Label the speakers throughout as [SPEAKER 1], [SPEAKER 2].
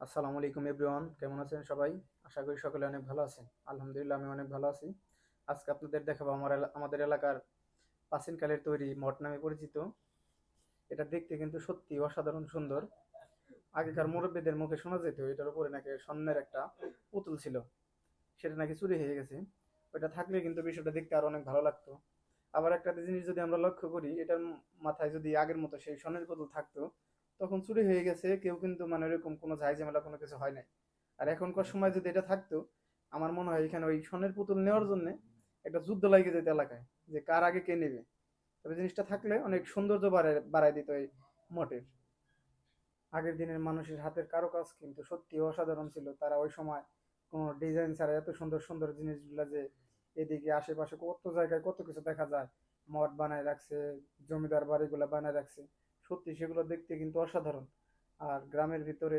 [SPEAKER 1] আসসালামু আলাইকুম এভরিওয়ান, কেমন আছেন সবাই? আশা করি সকলে অনেক ভালো আছেন। আলহামদুলিল্লাহ, আমি অনেক ভালো আছি। আজকে আপনাদের দেখাবো আমার আমাদের এলাকার প্রাচীনকালের তৈরি মঠ নামে পরিচিত। এটা দেখতে কিন্তু সত্যি অসাধারণ সুন্দর। আগেকার মুরব্বীদের মুখে শোনা যেত, এটার উপরে নাকি স্বর্ণের একটা পুতুল ছিল। সেটা নাকি চুরি হয়ে গেছে। ওটা থাকলে কিন্তু বিষয়টা দেখতে আরও অনেক ভালো লাগতো। আবার একটা জিনিস যদি আমরা লক্ষ্য করি, এটার মাথায় যদি আগের মতো সেই স্বর্ণের পুতুল থাকতো তখন চুরি হয়ে গেছে কেউ কিন্তু মানে এরকম কোনো ঝাই ঝামেলা কোনো কিছু হয় নাই। আর এখনকার সময় যদি এটা থাকতো আমার মনে হয় এখানে ওই স্বর্ণের পুতুল নেওয়ার জন্য একটা যুদ্ধ লাগিয়ে যেত এলাকায় যে কার আগে কে নেবে। তবে জিনিসটা থাকলে অনেক সৌন্দর্য বাড়ায় বাড়ায় দিত এই মঠের। আগের দিনের মানুষের হাতের কারুকাজ কিন্তু সত্যি অসাধারণ ছিল। তারা ওই সময় কোনো ডিজাইন ছাড়া এত সুন্দর সুন্দর জিনিসগুলো যে এদিকে আশেপাশে কত জায়গায় কত কিছু দেখা যায়। মঠ বানায় রাখছে জমিদার বাড়িগুলো বানায় রাখছে। সত্যি সেগুলো দেখতে কিন্তু অসাধারণ। আর গ্রামের ভিতরে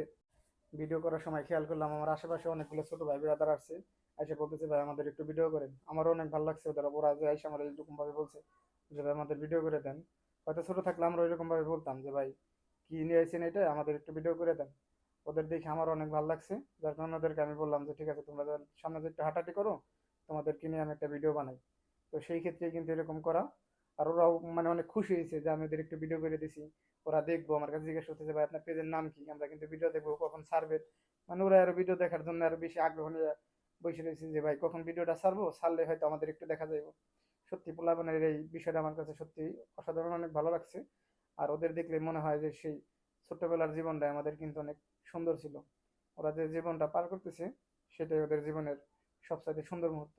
[SPEAKER 1] ভিডিও করার সময় খেয়াল করলাম, আমার আশেপাশে অনেকগুলো ছোট ভাই ব্রাদার আছে। এসে বলতেছে, ভাই, আমাদের একটু ভিডিও করেন। আমারও অনেক ভালো লাগছে ওদের ওরা যে এসে আমার এরকম ভাবে বলছে যে, ভাই, আমাদের ভিডিও করে দেন। হয়তো ছোট থাকলে আমরা ওইরকম ভাবে বলতাম যে, ভাই, কি নিয়ে আসছেন এটা? আমাদের একটু ভিডিও করে দেন। ওদের দেখে আমার অনেক ভালো লাগছে। যার কারণে ওদেরকে আমি বললাম যে, ঠিক আছে, তোমরা সামনে যে একটু হাঁটাহাঁটি করো, তোমাদেরকে নিয়ে আমি একটা ভিডিও বানাই। তো সেই ক্ষেত্রে কিন্তু এরকম করা আর ওরাও মানে অনেক খুশি হয়েছে যে আমি ওদের একটু ভিডিও করে দিছি। ওরা দেখব, আমার কাছে জিজ্ঞেস করতেছে, ভাই, আপনার পেজের নাম কি? আমরা কিন্তু ভিডিও দেখব কখন ছাড়বে। মানে ওরা আরও ভিডিও দেখার জন্য আরও বেশি আগ্রহ নিয়ে বসে রয়েছে যে, ভাই, কখন ভিডিওটা ছাড়বো? ছাড়লে হয়তো আমাদের একটু দেখা যাইবো। সত্যি, পোলাপানের এই বিষয়টা আমার কাছে সত্যি অসাধারণ, অনেক ভালো লাগছে। আর ওদের দেখলে মনে হয় যে, সেই ছোট্টবেলার জীবনটা আমাদের কিন্তু অনেক সুন্দর ছিল। ওরা যে জীবনটা পার করতেছে, সেটাই ওদের জীবনের সবচাইতে সুন্দর মুহূর্ত।